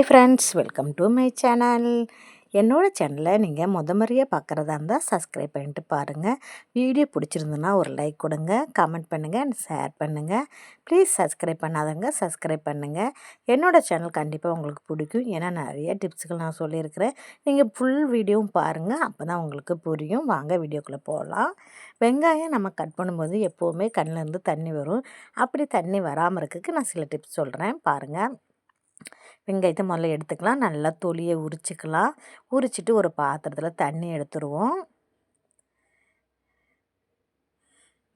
Hi friends welcome to my channel என்னோடய சேனலை நீங்கள் முத முறையாக பார்க்குறதா இருந்தால் சப்ஸ்கிரைப் பண்ணிட்டு பாருங்கள் வீடியோ பிடிச்சிருந்துன்னா ஒரு லைக் கொடுங்க கமெண்ட் பண்ணுங்கள் அண்ட் ஷேர் பண்ணுங்கள் ப்ளீஸ் சப்ஸ்கிரைப் பண்ணாதவங்க சப்ஸ்கிரைப் பண்ணுங்கள் என்னோடய சேனல் கண்டிப்பாக உங்களுக்கு பிடிக்கும். ஏன்னா நிறைய டிப்ஸுகள் நான் சொல்லியிருக்கிறேன். நீங்கள் ஃபுல் வீடியோவும் பாருங்கள் அப்போ தான் உங்களுக்கு புரியும். வாங்க வீடியோக்குள்ளே போகலாம் வெங்காயம் நம்ம கட் பண்ணும்போது எப்போவுமே கண்ணிலேருந்து தண்ணி வரும். அப்படி தண்ணி வராமல் இருக்கிறதுக்கு நான் சில டிப்ஸ் சொல்கிறேன் பாருங்கள் வெங்காயத்தை முதல்ல எடுத்துக்கலாம். நல்லா தொலியை உரிச்சிக்கலாம். உரிச்சிட்டு ஒரு பாத்திரத்தில் தண்ணி எடுத்துருவோம்.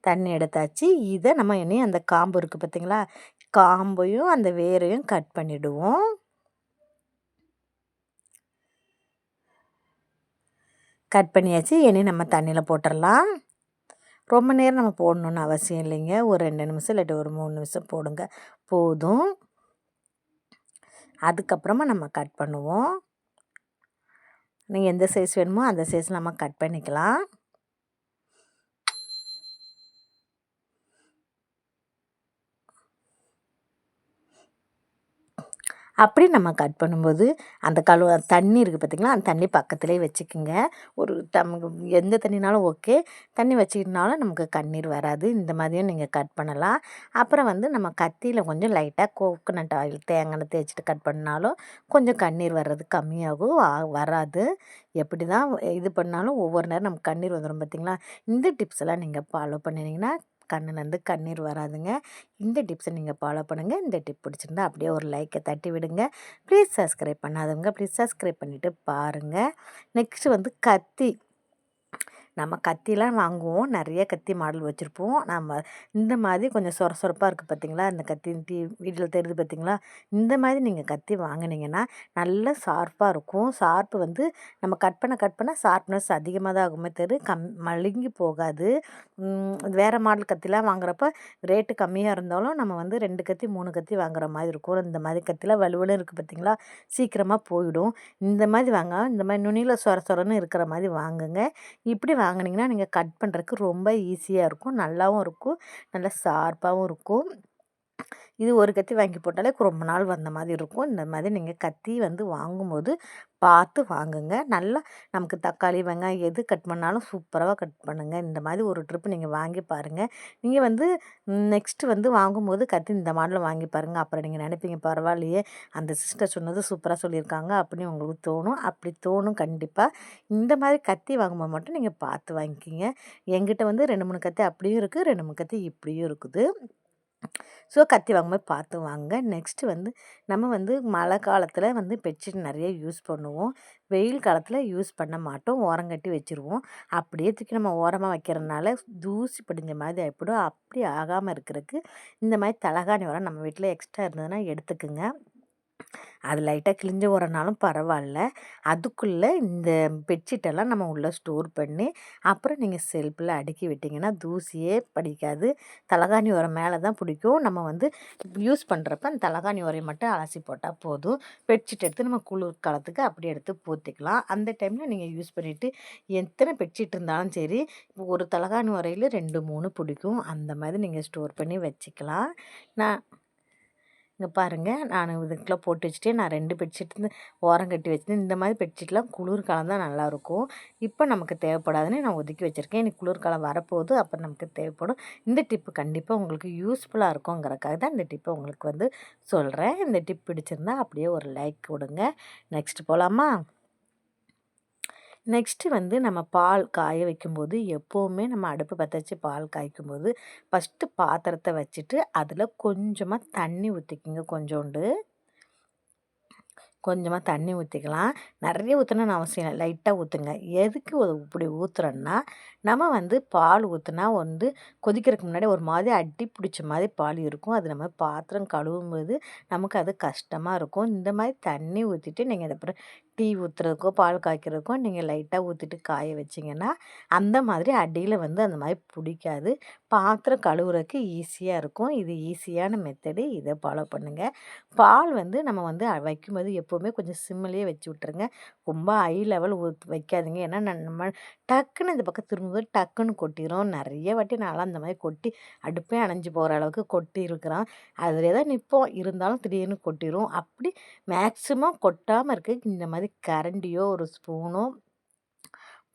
தண்ணி எடுத்தாச்சு. இதை நம்ம இனி அந்த காம்பு இருக்குது பார்த்திங்களா காம்பையும் அந்த வேரையும் கட் பண்ணிவிடுவோம் கட் பண்ணியாச்சு. இனி நம்ம தண்ணியில் போட்டுடலாம் ரொம்ப நேரம் நம்ம போடணுன்னு அவசியம் இல்லைங்க. ஒரு ரெண்டு நிமிஷம் இல்லாட்டி ஒரு மூணு நிமிஷம் போடுங்க. போதும். அதுக்கப்புறமா நம்ம கட் பண்ணுவோம். நீங்கள் எந்த சைஸ் வேணுமோ அந்த சைஸ் நம்ம கட் பண்ணிக்கலாம். அப்படி நம்ம கட் பண்ணும்போது அந்த கழு தண்ணி இருக்குது பார்த்திங்களா அந்த தண்ணி பக்கத்துலேயே வச்சுக்கோங்க. ஒரு தமக்கு எந்த தண்ணினாலும் ஓகே தண்ணி வச்சுக்கிட்டனாலும் நமக்கு கண்ணீர் வராது. இந்த மாதிரியும் நீங்கள் கட் பண்ணலாம். அப்புறம் வந்து நம்ம கத்தியில் கொஞ்சம் லைட்டாக கோகோனட் ஆயில் தேங்காய் தேய்ச்சிட்டு கட் பண்ணாலும் கொஞ்சம் கண்ணீர் வர்றது கம்மியாகும் வராது. எப்படி தான் இது பண்ணாலும் ஒவ்வொரு நேரம் நமக்கு கண்ணீர் வந்துடும் பார்த்திங்களா இந்த டிப்ஸ் எல்லாம் நீங்கள் ஃபாலோ பண்ணினீங்கன்னா கண்ணுலேருந்து கண்ணீர் வராதுங்க. இந்த டிப்ஸை நீங்கள் ஃபாலோ பண்ணுங்கள் இந்த டிப் பிடிச்சிருந்தா அப்படியே ஒரு லைக்கை தட்டி விடுங்க. ப்ளீஸ் சப்ஸ்கிரைப் பண்ணாதவங்க ப்ளீஸ் சப்ஸ்கிரைப் பண்ணிவிட்டு பாருங்கள் நெக்ஸ்ட்டு வந்து கத்தி. நம்ம கத்திலாம் வாங்குவோம். நிறைய கத்தி மாடல் வச்சுருப்போம். நம்ம இந்த மாதிரி கொஞ்சம் சொர சொரப்பாக இருக்குது பார்த்திங்களா இந்த கத்தி டீ வீட்டில் தெரியுது பார்த்திங்களா இந்த மாதிரி நீங்கள் கத்தி வாங்கினீங்கன்னா நல்ல ஷார்ப்பாக இருக்கும். ஷார்ப்பு வந்து நம்ம கட் பண்ண கட் பண்ண ஷார்ப்னஸ் அதிகமாக தான் ஆகுமே தெரு கம் மழுங்கி போகாது. வேறு மாடல் கத்திலாம் வாங்குறப்ப ரேட்டு கம்மியாக இருந்தாலும் நம்ம வந்து ரெண்டு கத்தி மூணு கத்தி வாங்குற மாதிரி இருக்கும். இந்த மாதிரி கத்திலாம் வலுவலும் இருக்குது பார்த்திங்களா சீக்கிரமாக போயிடும். இந்த மாதிரி வாங்க இந்த மாதிரி நுனியில் சொர சொரன்னு இருக்கிற மாதிரி வாங்குங்க. இப்படி வாங்கினீங்கன்னா நீங்கள் கட் பண்ணுறதுக்கு ரொம்ப ஈஸியாக இருக்கும். நல்லாவும் இருக்கும். நல்லா ஷார்ப்பாகவும் இருக்கும். இது ஒரு கத்தி வாங்கி போட்டாலே ரொம்ப நாள் வந்த மாதிரி இருக்கும். இந்த மாதிரி நீங்கள் கத்தி வந்து வாங்கும்போது பார்த்து வாங்குங்க. நல்லா நமக்கு தக்காளி வெங்காயம் எது கட் பண்ணாலும் சூப்பராக கட் பண்ணுங்கள் இந்த மாதிரி ஒரு ட்ரிப்பு நீங்கள் வாங்கி பாருங்கள் நீங்கள் வந்து நெக்ஸ்ட்டு வந்து வாங்கும்போது கத்தி இந்த மாடலில் வாங்கி பாருங்கள் அப்புறம் நீங்கள் நினைப்பீங்க பரவாயில்லையே அந்த சிஸ்டர் சொன்னது சூப்பராக சொல்லியிருக்காங்க அப்படின்னு உங்களுக்கு தோணும். அப்படி தோணும் கண்டிப்பாக இந்த மாதிரி கத்தி வாங்கும்போது மட்டும் நீங்கள் பார்த்து வாங்கிக்கிங்க. எங்கிட்ட வந்து ரெண்டு மூணு கத்தி அப்படியும் இருக்குது ரெண்டு மூணு கத்தி இப்படியும் இருக்குது. ஸோ கத்தி வாங்கும்போது பார்த்து வாங்க. நெக்ஸ்ட்டு வந்து நம்ம வந்து மழை காலத்தில் வந்து பெட்ஷீட் நிறைய யூஸ் பண்ணுவோம். வெயில் காலத்தில் யூஸ் பண்ண மாட்டோம். ஓரம் கட்டி வச்சுருவோம். அப்படியே தூக்கி நம்ம ஓரமாக வைக்கிறதுனால தூசி படிஞ்ச மாதிரி ஆகிப்படும் அப்படி ஆகாமல் இருக்கிறதுக்கு இந்த மாதிரி தலகாணி உரம் நம்ம வீட்டில் எக்ஸ்ட்ரா இருந்ததுன்னா எடுத்துக்குங்க. அது லைட்டாக கிழிஞ்சு வரனாலும் பரவாயில்ல அதுக்குள்ளே இந்த பெட்ஷீட்டெல்லாம் நம்ம உள்ளே ஸ்டோர் பண்ணி அப்புறம் நீங்கள் செல்ஃபில் அடுக்கி விட்டிங்கன்னா தூசியே படிக்காது. தலகாணி உரம் மேலே தான் பிடிக்கும். நம்ம வந்து யூஸ் பண்ணுறப்ப அந்த தலகாணி உரையை மட்டும் அலசி போட்டால் போதும். பெட்ஷீட் எடுத்து நம்ம குளிர் காலத்துக்கு அப்படியே எடுத்து போத்திக்கலாம். அந்த டைமில் நீங்கள் யூஸ் பண்ணிவிட்டு எத்தனை பெட்ஷீட் இருந்தாலும் சரி ஒரு தலகாணி உரையில் ரெண்டு மூணு பிடிக்கும். அந்த மாதிரி நீங்கள் ஸ்டோர் பண்ணி வச்சுக்கலாம். நான் இங்கே பாருங்கள் நான் இதுக்குள்ளே போட்டு வச்சுட்டு நான் ரெண்டு பெட்ஷீட் வந்து ஓரம் கட்டி வச்சுட்டு இந்த மாதிரி பெட்ஷீட்லாம் குளிர்காலம் தான் நல்லாயிருக்கும் இப்போ நமக்கு தேவைப்படாதுன்னு நான் ஒதுக்கி வச்சுருக்கேன். எனக்கு குளிர்காலம் வரப்போகுது அப்போ நமக்கு தேவைப்படும். இந்த டிப்பு கண்டிப்பாக உங்களுக்கு யூஸ்ஃபுல்லாக இருக்குங்கிறக்காக தான் இந்த டிப்பை உங்களுக்கு வந்து சொல்கிறேன் இந்த டிப் பிடிச்சிருந்தா அப்படியே ஒரு லைக் கொடுங்க. நெக்ஸ்ட் போகலாமா நெக்ஸ்ட்டு வந்து நம்ம பால் காய வைக்கும்போது எப்போவுமே நம்ம அடுப்பு பற்ற வச்சு பால் காய்க்கும்போது ஃபஸ்ட்டு பாத்திரத்தை வச்சுட்டு அதில் கொஞ்சமாக தண்ணி ஊற்றிக்கிங்க கொஞ்சோண்டு. கொஞ்சமாக தண்ணி ஊற்றிக்கலாம் நிறைய ஊற்றணும்னு அவசியம் இல்லை லைட்டாக ஊற்றுங்க எதுக்கு இப்படி ஊற்றுறோன்னா நம்ம வந்து பால் ஊற்றுனா வந்து கொதிக்கிறதுக்கு முன்னாடி ஒரு மாதிரி அடி பிடிச்ச மாதிரி பால் இருக்கும். அது நம்ம பாத்திரம் கழுவும் போது நமக்கு அது கஷ்டமாக இருக்கும். இந்த மாதிரி தண்ணி ஊற்றிட்டு நீங்கள் அதை அப்புறம் டீ ஊற்றுறதுக்கோ பால் காய்க்கிறதுக்கோ நீங்கள் லைட்டாக ஊற்றிட்டு காய வச்சிங்கன்னா அந்த மாதிரி அடியில் வந்து அந்த மாதிரி பிடிக்காது. பாத்திரம் கழுவுறதுக்கு ஈஸியாக இருக்கும். இது ஈஸியான மெத்தடு இதை ஃபாலோ பண்ணுங்கள் பால் வந்து நம்ம வந்து வைக்கும்போது எப்போவுமே கொஞ்சம் சிம்மிலேயே வச்சு விட்ருங்க ரொம்ப ஹை லெவல் ஊத் வைக்காதீங்க. ஏன்னா நம்ம டக்குன்னு இந்த பக்கம் திரும்பும்போது டக்குன்னு கொட்டிடும் நிறைய வாட்டி நான்லாம் அந்த மாதிரி கொட்டி அடுப்பே அணைஞ்சு போகிற அளவுக்கு கொட்டி இருக்கிறோம் அதில் தான் நிற்போம். இருந்தாலும் திடீர்னு கொட்டிடும் அப்படி மேக்ஸிமம் கொட்டாமல் இருக்க இந்த மாதிரி கரண்டியோ ஒரு ஸ்பூனோ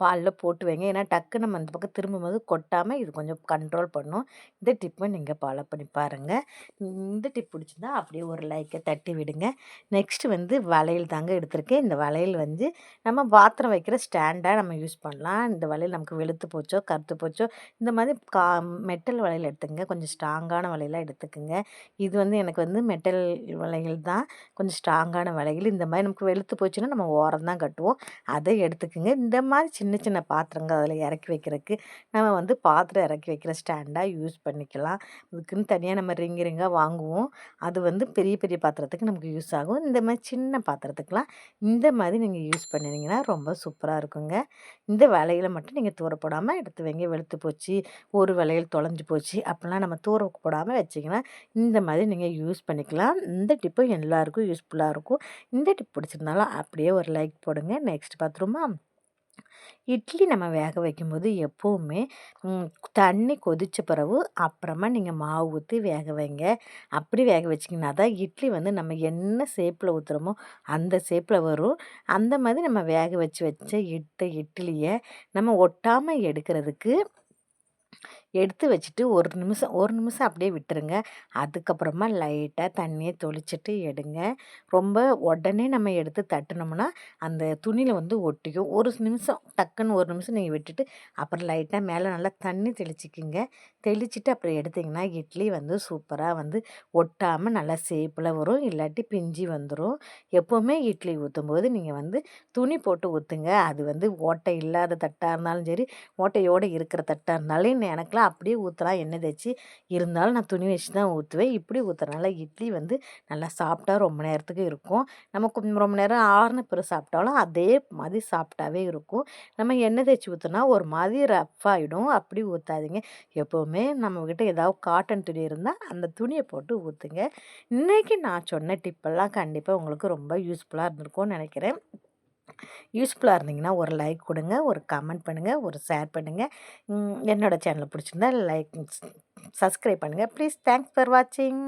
பாலில் போட்டு வைங்க. ஏன்னா டக்கு நம்ம அந்த பக்கம் திரும்பும்போது கொட்டாமல் இது கொஞ்சம் கண்ட்ரோல் பண்ணும். இந்த டிப்பை நீங்கள் ஃபாலோ பண்ணி பாருங்கள் இந்த டிப் பிடிச்சிருந்தா அப்படியே ஒரு லைக்கை தட்டி விடுங்க. நெக்ஸ்ட்டு வந்து வளையல் தாங்க எடுத்திருக்கேன். இந்த வளையல் வந்து நம்ம பாத்திரம் வைக்கிற ஸ்டாண்டாக நம்ம யூஸ் பண்ணலாம். இந்த வளையல் நமக்கு வெளுத்து போச்சோ கருத்து போச்சோ இந்த மாதிரி கா மெட்டல் வளையல் எடுத்துக்கங்க. கொஞ்சம் ஸ்ட்ராங்கான வளையலாக எடுத்துக்கோங்க. இது வந்து எனக்கு வந்து மெட்டல் வளையல் தான். கொஞ்சம் ஸ்ட்ராங்கான வளையல். இந்த மாதிரி நமக்கு வெளுத்து போச்சுன்னா நம்ம ஓரம் தான் கட்டுவோம். அதை எடுத்துக்கோங்க. இந்த மாதிரி சின்ன சின்ன சின்ன பாத்திரங்கள் அதில் இறக்கி வைக்கிறதுக்கு நம்ம வந்து பாத்திரம் இறக்கி வைக்கிற ஸ்டாண்டாக யூஸ் பண்ணிக்கலாம். இதுக்குன்னு தனியாக நம்ம ரிங் ரிங்காக வாங்குவோம். அது வந்து பெரிய பெரிய பாத்திரத்துக்கு நமக்கு யூஸ் ஆகும். இந்த மாதிரி சின்ன பாத்திரத்துக்கெலாம் இந்த மாதிரி நீங்கள் யூஸ் பண்ணிங்கன்னா ரொம்ப சூப்பராக இருக்குங்க. இந்த வலையில் மட்டும் நீங்கள் தூர போடாமல் எடுத்து வைங்க. வெளுத்து போச்சு ஒரு வளையல் தொலைஞ்சு போச்சு அப்படிலாம் நம்ம தூர போடாமல் வச்சிங்கன்னா இந்த மாதிரி நீங்கள் யூஸ் பண்ணிக்கலாம். இந்த டிப்பும் எல்லாருக்கும் யூஸ்ஃபுல்லாக இருக்கும். இந்த டிப் பிடிச்சிருந்தாலும் அப்படியே ஒரு லைக் போடுங்க. நெக்ஸ்ட் பார்த்துருமா இட்லி நம்ம வேக வைக்கும்போது எப்போவுமே தண்ணி கொதித்த பிறகு அப்புறமா நீங்கள் மாவு ஊற்றி வேக வைங்க. அப்படி வேக வச்சிங்கன்னா தான் இட்லி வந்து நம்ம என்ன ஷேப்பில் ஊற்றுறோமோ அந்த ஷேப்பில் வரும். அந்த மாதிரி நம்ம வேக வச்சு வச்ச இட்ட இட்லியை நம்ம ஒட்டாமல் எடுக்கிறதுக்கு எடுத்து வச்சுட்டு ஒரு நிமிஷம் ஒரு நிமிஷம் அப்படியே விட்டுருங்க. அதுக்கப்புறமா லைட்டாக தண்ணியை தொளிச்சிட்டு எடுங்க. ரொம்ப உடனே நம்ம எடுத்து தட்டினோம்னா அந்த துணியில் வந்து ஒட்டிக்கும். ஒரு நிமிஷம் டக்குன்னு ஒரு நிமிஷம் நீங்கள் விட்டுட்டு அப்புறம் லைட்டாக மேலே நல்லா தண்ணி தெளிச்சிக்கிங்க. தெளிச்சிட்டு அப்புறம் எடுத்திங்கன்னா இட்லி வந்து சூப்பராக வந்து ஒட்டாமல் நல்லா சேப்பில் வரும். இல்லாட்டி பிஞ்சி வந்துடும் எப்போவுமே இட்லி ஊற்றும்போது நீங்கள் வந்து துணி போட்டு ஊற்றுங்க அது வந்து ஓட்டை இல்லாத தட்டாக இருந்தாலும் சரி ஓட்டையோடு இருக்கிற தட்டாக இருந்தாலும் எனக்குலாம் ஊற்றலாம் அப்படியே ஊற்றலாம் எண்ணெய் தேய்ச்சி. இருந்தாலும் நான் துணி வச்சு தான் ஊற்றுவேன் இப்படி ஊற்றுறனால இட்லி வந்து நல்லா சாப்பிட்டா ரொம்ப நேரத்துக்கு இருக்கும். நம்ம ரொம்ப நேரம் ஆறுன பிறகு சாப்பிட்டாலும் அதே மாதிரி சாப்பிட்டாவே இருக்கும். நம்ம எண்ணெய் தேய்ச்சி ஊற்றினா ஒரு மாதிரி ரஃப் ஆகிடும் அப்படி ஊற்றாதீங்க எப்போவுமே நம்மக்கிட்ட ஏதாவது காட்டன் துணி இருந்தால் அந்த துணியை போட்டு ஊற்றுங்க இன்றைக்கி நான் சொன்ன டிப்பெல்லாம் கண்டிப்பாக உங்களுக்கு ரொம்ப யூஸ்ஃபுல்லாக இருந்திருக்கும்னு நினைக்கிறேன். யூஸ்ஃபுல்லாக இருந்தீங்கன்னா ஒரு லைக் கொடுங்க ஒரு கமெண்ட் பண்ணுங்கள் ஒரு ஷேர் பண்ணுங்கள் என்னோடய சேனலை பிடிச்சிருந்தா லைக் சப்ஸ்கிரைப் பண்ணுங்கள் ப்ளீஸ் தேங்க்ஸ் ஃபார் வாட்சிங்.